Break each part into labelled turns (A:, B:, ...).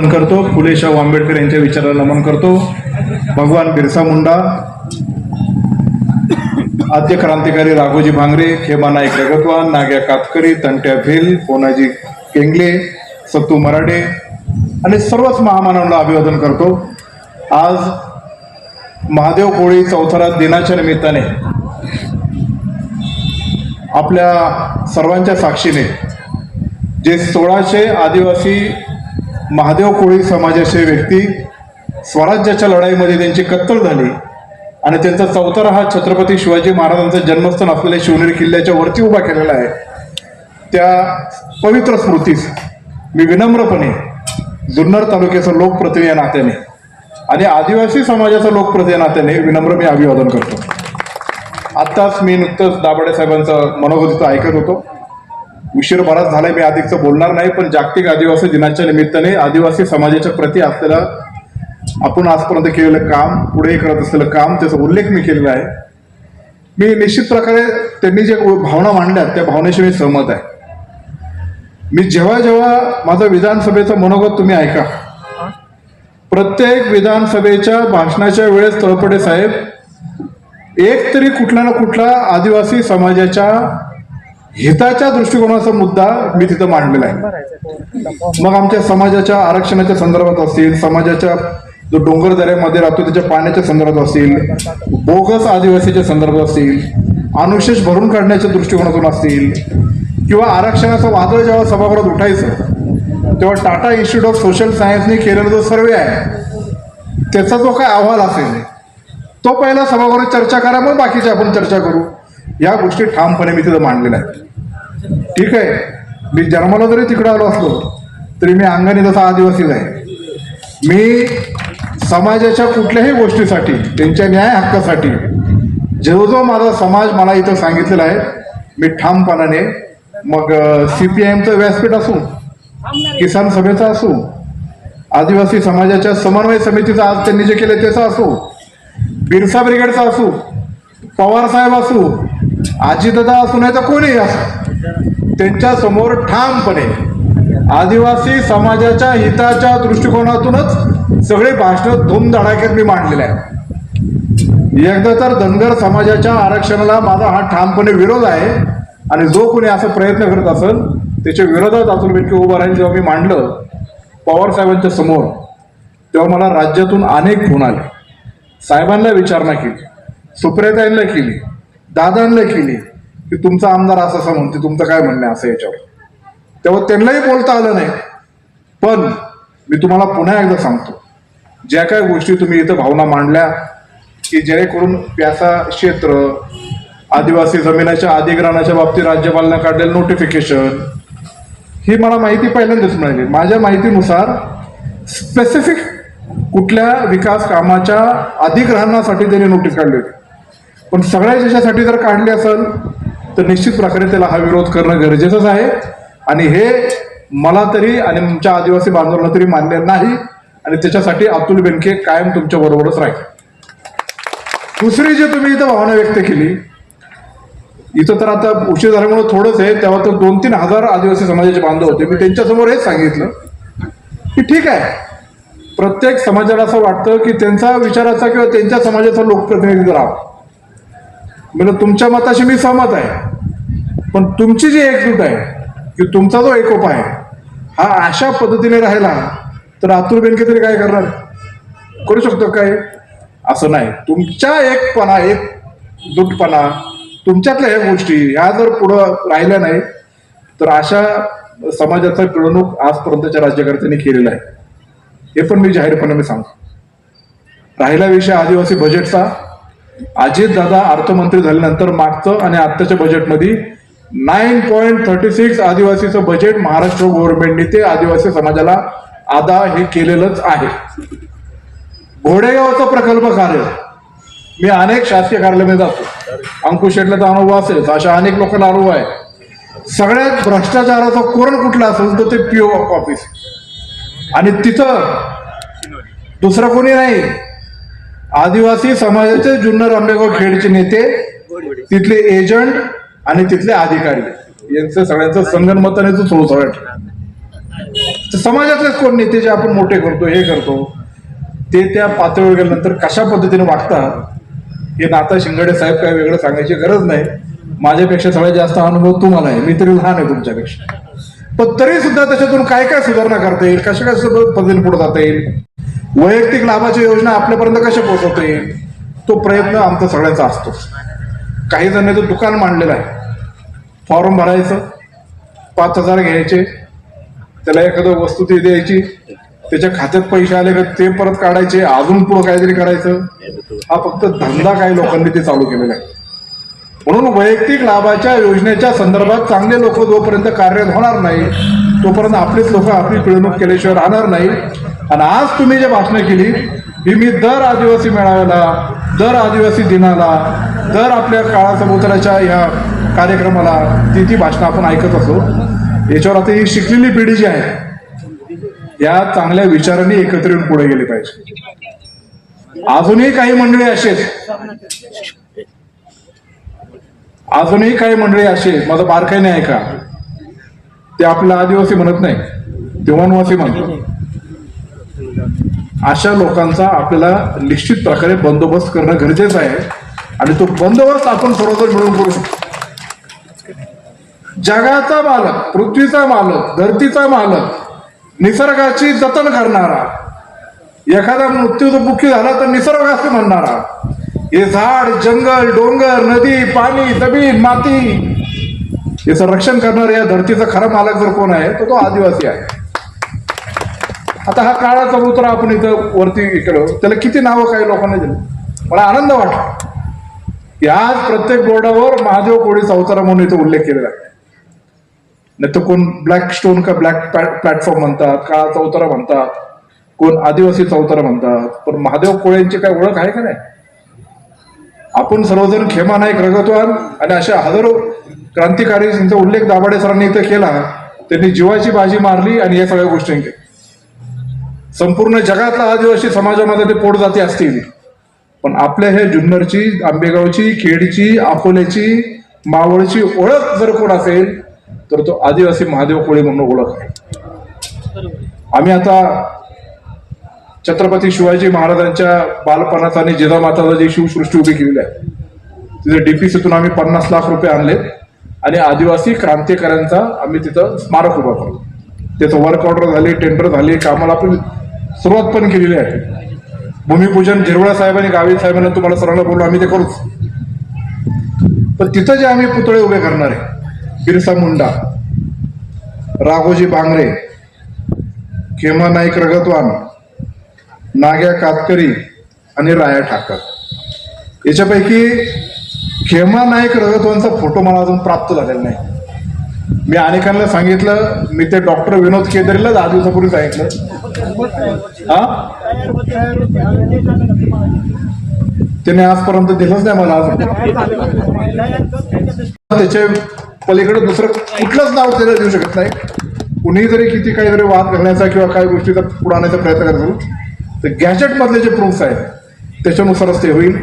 A: नमन करतो. फुले शाहू आंबेडकर यांच्या विचाराला नमन करतो. भगवान बिरसा मुंडा आद्य क्रांतिकारी राघोजी भांगरे खेमा नाईक जगतवान नाग्या कातकरी तंट्या भिल पोनाजी केंगले सत्तू मराठे आणि सर्वच महामानवांना अभिवादन करतो. आज महादेव कोळी चौथरा दिनाच्या निमित्ताने आपल्या सर्वांच्या साक्षीने जे सोळाशे आदिवासी महादेव कोळी समाजाचे व्यक्ती स्वराज्याच्या लढाईमध्ये त्यांची कत्तल झाली आणि त्यांचा चौथरा हा छत्रपती शिवाजी महाराजांचं जन्मस्थान असलेल्या शिवनेरी किल्ल्याच्या वरती उभा केलेला आहे. त्या पवित्र स्मृतीस मी विनम्रपणे जुन्नर तालुक्याचं लोकप्रतिनिधी या नात्याने आणि आदिवासी समाजाचं लोकप्रतिनिधी नात्याने विनम्र मी अभिवादन करतो. आत्ताच मी नुकतंच दाभाडे साहेबांचं मनोगतीचं ऐकत होतो. उशीर बराच झालाय मी अधिकचं बोलणार नाही पण जागतिक आदिवासी दिनाच्या निमित्ताने आदिवासी समाजाच्या प्रती असलेला आपण आजपर्यंत केलेलं काम पुढे करत असलेलं काम त्याचा उल्लेख मी केलेला आहे. मी निश्चित प्रकारे त्यांनी जे भावना मांडल्या त्या भावनेशी मी सहमत आहे. मी जेव्हा जेव्हा माझं विधानसभेचं मनोगत तुम्ही ऐका. प्रत्येक विधानसभेच्या भाषणाच्या वेळेस तळपडे साहेब एक तरी कुठला ना कुठला आदिवासी समाजाच्या हिताच्या दृष्टिकोनाचा मुद्दा मी तिथं मांडलेला आहे. मग आमच्या समाजाच्या आरक्षणाच्या संदर्भात असतील समाजाच्या जो डोंगर दऱ्यामध्ये राहतो त्याच्या पाण्याच्या संदर्भात असतील बोगस आदिवासीच्या संदर्भात असतील अनुशेष भरून काढण्याच्या दृष्टिकोनातून असतील किंवा आरक्षणाचं वादळ जेव्हा सभागृहात उठायचं तेव्हा टाटा इन्स्टिट्यूट ऑफ सोशल सायन्सने केलेला जो सर्वे आहे त्याचा जो काय अहवाल असेल तो पहिला सभागृहात चर्चा करा मग बाकीचे आपण चर्चा करू. या गोष्टी ठामपणे मी तिथं मांडलेल्या आहेत. ठीक आहे? मी जन्माला जरी तिकडं आलो असलो तरी मी अंगाने तसा आदिवासीच आहे. मी समाजाच्या कुठल्याही गोष्टीसाठी त्यांच्या न्याय हक्कासाठी जो जो माझा समाज मला इथं सांगितलेला आहे मी ठामपणाने मग सी पी आय एमचं व्यासपीठ असू किसान सभेचा असू आदिवासी समाजाच्या समन्वय समितीचं आज त्यांनी जे केलं त्याचं असू बिरसा ब्रिगेडचा असू पवार साहेब असू आजीदादा असू नाही तर कोणीही असू त्यांच्यासमोर ठामपणे आदिवासी समाजाच्या हिताच्या दृष्टिकोनातूनच सगळे भाषण धूमधडाक्यात मी मांडलेले आहे एकदा तर धनगर समाजाच्या आरक्षणाला माझा हा ठामपणे विरोध आहे आणि जो कोणी असा प्रयत्न करत असेल त्याच्या विरोधात अतुल बेटके उभं राहील जेव्हा मी मांडलं पवार साहेबांच्या समोर तेव्हा मला राज्यातून अनेक फोन आले. साहेबांना विचारणा केली. सुप्रियाताईंना केली दादांना केली की तुमचा आमदार असं असं म्हणते तुमचं काय म्हणणं असं याच्यावर. तेव्हा त्यांनाही बोलता आलं नाही. पण मी तुम्हाला पुन्हा एकदा सांगतो ज्या काय गोष्टी तुम्ही इथं भावना मांडल्या की जेणेकरून प्यासा क्षेत्र आदिवासी जमिनाच्या अधिग्रहणाच्या बाबतीत राज्यपालांना काढलेलं नोटिफिकेशन ही मला माहिती पहिल्यांदाच मिळाली. माझ्या माहितीनुसार स्पेसिफिक कुठल्या विकास कामाच्या अधिग्रहणासाठी त्यांनी नोटीस काढली होती. पण सगळ्या देशासाठी जर काढली असेल तर निश्चित प्रकारे त्याला हा विरोध करणं गरजेचंच आहे. आणि हे मला तरी आणि आमच्या आदिवासी बांधवांना तरी मान्य नाही. आणि त्याच्यासाठी अतुल बेनके कायम तुमच्या बरोबरच राहील. दुसरी जी तुम्ही इथं भावना व्यक्त केली इथं तर आता उशीर झाल्यामुळे थोडंच आहे. तेव्हा तर दोन तीन हजार आदिवासी समाजाचे बांधव होते. मी त्यांच्यासमोर हेच सांगितलं की ठीक आहे. प्रत्येक समाजाला असं वाटतं की त्यांचा विचाराचा किंवा त्यांच्या समाजाचा लोकप्रतिनिधी राहावा. म्हणजे तुमच्या मताशी मी सहमत आहे. पण तुमची जी एकजूट आहे की तुमचा जो एकोप आहे हा अशा पद्धतीने राहिला तर अतुल बेनके तरी काय करणार? करू शकतो काय असं नाही. तुमच्या एकपणा एक दुटपणा तुमच्यातल्या ह्या गोष्टी ह्या जर पुढं राहिल्या नाही तर अशा समाजाचा पिळवणूक आजपर्यंतच्या राज्यकर्त्यांनी केलेला आहे. हे पण मी जाहीरपणे मी सांगतो. राहिला विषय आदिवासी बजेटचा अजित दादा अर्थमंत्री झाल्यानंतर मागचं आणि आत्ताच्या बजेटमध्ये नाईन पॉईंट थर्टी सिक्स आदिवासीचं बजेट महाराष्ट्र गव्हर्नमेंटने ते आदिवासी समाजाला आदा हे केलेलंच आहे. घोडेगावचा प्रकल्प कार्य. मी अनेक शासकीय कार्यालयामध्ये जातो. अंकुश शेटला तर अनुभव असेल अशा अनेक लोकांना अनुभव आहे. सगळ्यात भ्रष्टाचाराचा कोरण कुठला असेल तर ते पीओ ऑफिस आणि तिथं दुसरं कोणी नाही. आदिवासी समाजाचे जुन्नर आंबेगाव खेडचे नेते तिथले एजंट आणि तिथले अधिकारी. यांचं सगळ्यांचं संगनमताने सुरू तर समाजातलेच कोण नेते जे आपण मोठे करतो हे करतो ते त्या पातळीवर गेल्यानंतर कशा पद्धतीने वागतात हे नाता शिंगाडे साहेब काय वेगळं सांगायची गरज नाही. माझ्यापेक्षा सगळ्यात जास्त अनुभव तुम्हाला आहे मी तरी लहान आहे तुमच्यापेक्षा. पण तरी सुद्धा त्याच्यातून काय काय सुधारणा करता येईल कशा कशा पद्धतीने पुढे जाता येईल? वैयक्तिक लाभाची योजना आपल्यापर्यंत कशा पोहोचवता येईल तो प्रयत्न आमचा सगळ्यांचा असतो. काही जणांचं दुकान मांडलेलं आहे. फॉर्म भरायचं पाच हजार घ्यायचे त्याला एखादं वस्तू ती द्यायची त्याच्या खात्यात पैसे आले का ते परत काढायचे अजून पुढं काहीतरी करायचं. हा फक्त धंदा काही लोकांनी ते चालू केलेला आहे. म्हणून वैयक्तिक लाभाच्या योजनेच्या संदर्भात चांगले लोक जोपर्यंत कार्यरत होणार नाही तोपर्यंत आपलेच लोक आपली पिळवणूक केल्याशिवाय राहणार नाही. आणि आज तुम्ही जे भाषणं केली ही मी दर आदिवासी मेळाव्याला दर आदिवासी दिनाला दर आपल्या काळा समुद्राच्या या कार्यक्रमाला ती ती भाषणं आपण ऐकत असो. याच्यावर आता ही शिकलेली पिढी जी आहे या चांगल्या विचारांनी एकत्र येऊन पुढे गेली पाहिजे. अजूनही काही मंडळी अशी आहेत. अजूनही काही मंडळी अशी माझं बारकाई नाही ऐका. ते आपला आदिवासी म्हणत नाही. ते वनवासी म्हणतो. अशा लोकांचा आपल्याला निश्चित प्रकारे बंदोबस्त करणं गरजेचं आहे आणि तो बंदोबस्त आपण सर्वजण मिळून करू शकतो. जगाचा मालक पृथ्वीचा मालक धरतीचा मालक निसर्गाची जतन करणारा एखादा मृत्यू दुःखी झाला तर निसर्ग असे म्हणणारा हे झाड जंगल डोंगर नदी पाणी जमीन माती याचं रक्षण करणारा या धरतीचा खरा मालक जर कोण आहे तर तो आदिवासी आहे. आता हा काळा चबुतरा आपण इथं वरती केलं. त्याला किती नावं काही लोकांना दिली? मला आनंद वाटला याच प्रत्येक बोर्डावर महादेव कोळी चौतारा म्हणून इथं उल्लेख केलेला आहे. नाही तर कोण ब्लॅक स्टोन का ब्लॅक प्लॅटफॉर्म म्हणतात काळा चौतारा म्हणतात कोण आदिवासी चौतारा म्हणतात. पण महादेव कोळ्यांची काय ओळख आहे का नाही? आपण सर्वजण खेमा नाईक रगतवान आणि अशा हजारो क्रांतिकारी यांचा उल्लेख दाभाडे सरांनी इथं केला. त्यांनी जीवाची बाजी मारली आणि या सगळ्या गोष्टी केल्या. संपूर्ण जगातला आदिवासी समाजामध्ये ते पोटजाती असतील. पण आपल्या हे जुन्नरची आंबेगावची खेडची अकोल्याची मावळची ओळख जर कोण असेल तर तो आदिवासी महादेव कोळी म्हणून ओळख आहे. आम्ही आता छत्रपती शिवाजी महाराजांच्या बालपणाचा आणि जिजामाताचा जी शिवसृष्टी उभी केलेली आहे तिथे डीपीसीतून आम्ही पन्नास लाख रुपये आणले आणि आदिवासी क्रांतिकाऱ्यांचा आम्ही तिथं स्मारक उभा करतो त्याचं वर्क ऑर्डर झाले टेंडर झाले कामाला आपण सुरुवात पण केलेली आहे. भूमिपूजन झिरवळा साहेबांनी गावी साहेबांना तुम्हाला सर्वांना बोललो आम्ही ते करूच. तर तिथं जे आम्ही पुतळे उभे करणार आहे बिरसा मुंडा राघोजी बांगरे खेमा नाईक रगतवान नाग्या कातकरी आणि राया ठाकर. याच्यापैकी खेमा नाईक रगतवानचा फोटो मला अजून प्राप्त झालेला नाही. मी अनेकांना सांगितलं मी ते डॉक्टर विनोद केदरीला दहा दिवसापूर्वी सांगितलं. हा? त्याने आजपर्यंत दिलंच नाही मला आज त्याच्या पलीकडे दुसरं कुठलंच नाव त्याला देऊ शकत नाही. कुणी जरी किती काही जरी वाद घालण्याचा किंवा काही गोष्टीचा पुढे आणण्याचा प्रयत्न करत तर गॅजेटमधले जे प्रूफ्स आहेत त्याच्यानुसारच ते होईल.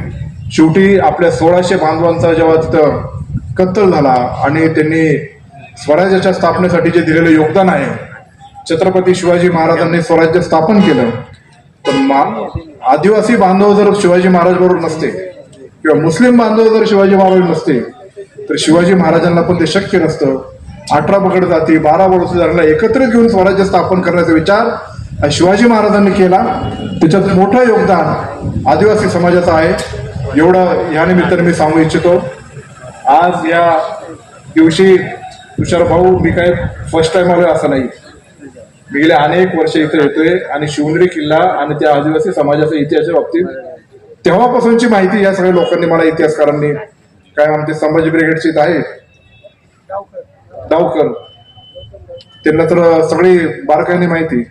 A: शेवटी आपल्या सोळाशे बांधवांचा जेव्हा तिथं कत्तल झाला आणि त्यांनी स्वराज्याच्या स्थापनेसाठी जे दिलेलं योगदान आहे छत्रपती शिवाजी महाराजांनी स्वराज्य स्थापन केलं तर मा- आदिवासी बांधव जर शिवाजी महाराज बरोबर नसते किंवा मुस्लिम बांधव जर शिवाजी महाराज नसते तर शिवाजी महाराजांना पण ते शक्य नसतं. अठरा पकड जाती बारा वडोदरांना एकत्रित घेऊन स्वराज्य स्थापन करण्याचा विचार शिवाजी महाराजांनी केला. त्याच्यात मोठं योगदान आदिवासी समाजाचं आहे. एवढं या निमित्ताने मी सांगू इच्छितो. आज या दिवशी तुषार भाऊ मी काय फर्स्ट टाइम आलोय असं नाही. मी गेले अनेक वर्ष इथे येतोय आणि शिवनेरी किल्ला आणि त्या आदिवासी समाजाच्या इतिहासाच्या बाबतीत तेव्हापासूनची माहिती या सगळ्या लोकांनी मला इतिहासकारांनी काय आमचे संभाजी ब्रिगेडचे आहे डावकर. त्यांना तर सगळी बारकाईने माहिती.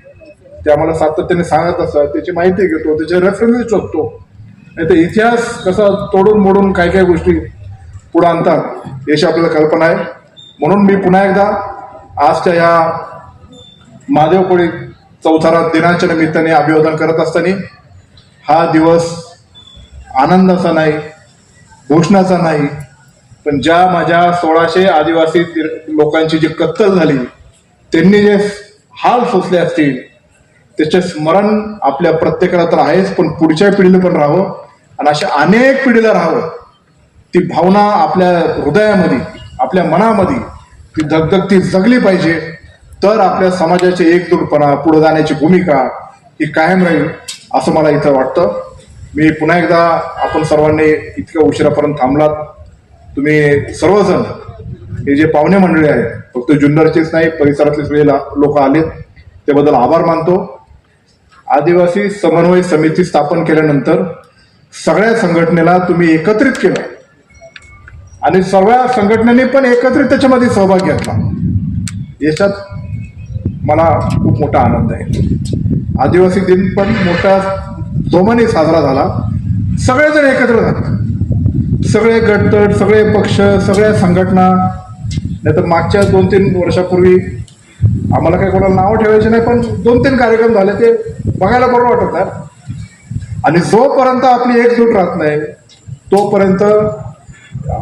A: ते आम्हाला सातत्याने सांगत असतात. त्याची माहिती घेतो त्याचे रेफरन्स शोधतो. नाही ते इतिहास कसा तोडून मोडून काय काय गोष्टी पुढे आणतात याची आपल्याला कल्पना आहे. म्हणून मी पुन्हा एकदा आजच्या या महादेव कोळी चौथारा दिनाच्या निमित्ताने अभिवादन करत असताना हा दिवस आनंदाचा नाही घोषणाचा नाही पण ज्या माझ्या सोळाशे आदिवासी ति- लोकांची जी कत्तल झाली त्यांनी जे हाल सोसले असतील त्याचे स्मरण आपल्या प्रत्येकाला तर आहेच पण पुढच्या पिढीला पण राहावं. आणि अशा अनेक पिढीला राहावं. ती भावना आपल्या हृदयामध्ये आपल्या मनामध्ये ती धगधगती जगली पाहिजे. तर आपल्या समाजाचे एकजूटपणा पुढे जाण्याची भूमिका ही कायम राहील असं मला इथं वाटतं. मी पुन्हा एकदा आपण सर्वांनी इतक्या उशिरापर्यंत थांबलात. तुम्ही सर्वजण हे जे पाहुणे मंडळी आहेत फक्त जुन्नरचेच नाही परिसरातले सगळे लोक आलेत त्याबद्दल आभार मानतो. आदिवासी समन्वय समिती स्थापन केल्यानंतर सगळ्या संघटनेला तुम्ही एकत्रित केलं. आणि सर्व संघटनेने पण एकत्रित त्याच्यामध्ये सहभाग घेतला. याच्यात मला खूप मोठा आनंद आहे. आदिवासी दिन पण मोठ्या जोमाने साजरा झाला. सगळेजण एकत्र झाले. सगळे गटतट सगळे पक्ष सगळ्या संघटना नाहीतर मागच्या दोन तीन वर्षापूर्वी आम्हाला काही कोणाला नावं ठेवायचे नाही पण दोन तीन कार्यक्रम झाले ते बघायला बरं वाटत आणि जोपर्यंत आपली एकजूट राहत नाही तोपर्यंत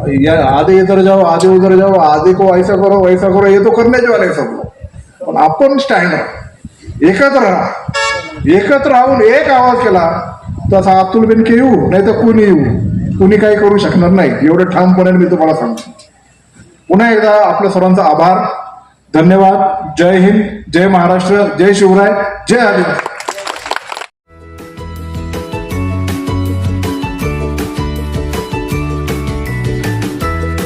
A: या आधे इधर जाओ आधे उधर जाओ आधे को ऐसा करो वैसा करो ये तो करण्याचे वाले सब लोग। पण आपण स्टँड राहा एकत्र राहा. एकत्र राहून एक आवाज केला तसा अतुल बेनके येऊ नाही तर कुणी येऊ. कुणी काही करू शकणार नाही. एवढं ठामपणे मी तुम्हाला सांगतो. पुन्हा एकदा आपल्या सर्वांचा आभार. धन्यवाद. जय हिंद जय महाराष्ट्र जय शिवराय जय आदिवासी.